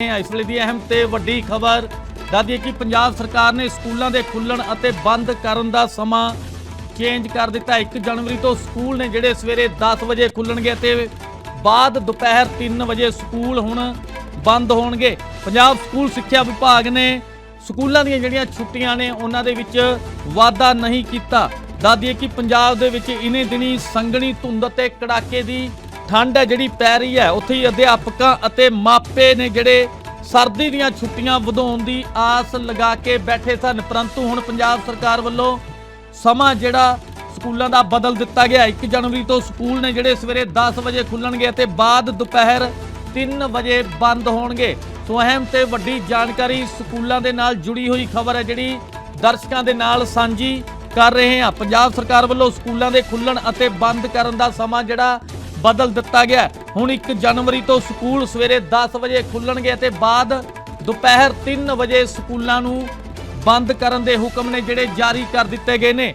ਇਸ ਵੇਲੇ ਦੀ ਅਹਿਮ ਤੇ ਵੱਡੀ ਖਬਰ ਦੱਸਦੀ ਕਿ ਪੰਜਾਬ ਸਰਕਾਰ ਨੇ ਸਕੂਲਾਂ ਦੇ ਖੁੱਲਣ ਅਤੇ ਬੰਦ ਕਰਨ ਦਾ ਸਮਾਂ ਚੇਂਜ ਕਰ ਦਿੱਤਾ। 1 ਜਨਵਰੀ ਤੋਂ ਸਕੂਲ ਨੇ ਜਿਹੜੇ ਸਵੇਰੇ 10 ਵਜੇ ਖੁੱਲਣਗੇ ਤੇ ਬਾਅਦ ਦੁਪਹਿਰ 3 ਵਜੇ ਸਕੂਲ ਹੁਣ ਬੰਦ ਹੋਣਗੇ। ਪੰਜਾਬ ਸਕੂਲ ਸਿੱਖਿਆ ਵਿਭਾਗ ਨੇ ਸਕੂਲਾਂ ਦੀਆਂ ਜਿਹੜੀਆਂ ਛੁੱਟੀਆਂ ਨੇ, ਉਹਨਾਂ ਦੇ ਵਿੱਚ ਵਾਅਦਾ ਨਹੀਂ ਕੀਤਾ। ਦੱਸਦੀ ਕਿ ਪੰਜਾਬ ਦੇ ਵਿੱਚ ਇਨੇ ਦਿਨੀ ਸੰਘਣੀ ਧੁੰਦ ਅਤੇ ਕੜਾਕੇ ਦੀ ਠੰਡ ਹੈ ਜਿਹੜੀ ਪੈ ਰਹੀ ਹੈ, ਉੱਥੇ ਹੀ ਅਧਿਆਪਕਾਂ ਅਤੇ ਮਾਪੇ ਨੇ ਜਿਹੜੇ ਸਰਦੀ ਦੀਆਂ ਛੁੱਟੀਆਂ ਵਧਾਉਣ ਦੀ ਆਸ ਲਗਾ ਕੇ ਬੈਠੇ ਸਨ, ਪਰੰਤੂ ਹੁਣ ਪੰਜਾਬ ਸਰਕਾਰ ਵੱਲੋਂ ਸਮਾਂ ਜਿਹੜਾ ਸਕੂਲਾਂ ਦਾ ਬਦਲ ਦਿੱਤਾ ਗਿਆ 1 ਜਨਵਰੀ ਤੋਂ ਸਕੂਲ ਨੇ ਜਿਹੜੇ ਸਵੇਰੇ 10 ਵਜੇ ਖੁੱਲਣਗੇ ਅਤੇ ਬਾਅਦ ਦੁਪਹਿਰ 3 ਵਜੇ ਬੰਦ ਹੋਣਗੇ। ਸੋ ਅਹਿਮ ਤੇ ਵੱਡੀ ਜਾਣਕਾਰੀ ਸਕੂਲਾਂ ਦੇ ਨਾਲ ਜੁੜੀ ਹੋਈ ਖਬਰ ਹੈ ਜਿਹੜੀ ਦਰਸ਼ਕਾਂ ਦੇ ਨਾਲ ਸਾਂਝੀ ਕਰ ਰਹੇ ਹਾਂ। ਪੰਜਾਬ ਸਰਕਾਰ ਵੱਲੋਂ ਸਕੂਲਾਂ ਦੇ ਖੁੱਲਣ ਅਤੇ ਬੰਦ ਕਰਨ ਦਾ ਸਮਾਂ ਜਿਹੜਾ ਬਦਲ ਦਿੱਤਾ ਗਿਆ। ਹੁਣ 1 ਜਨਵਰੀ ਤੋਂ ਸਕੂਲ ਸਵੇਰੇ 10 ਵਜੇ ਖੁੱਲਣਗੇ ਅਤੇ ਬਾਅਦ ਦੁਪਹਿਰ 3 ਵਜੇ ਸਕੂਲਾਂ ਨੂੰ ਬੰਦ ਕਰਨ ਦੇ ਹੁਕਮ ਨੇ ਜਿਹੜੇ ਜਾਰੀ ਕਰ ਦਿੱਤੇ ਗਏ ਨੇ।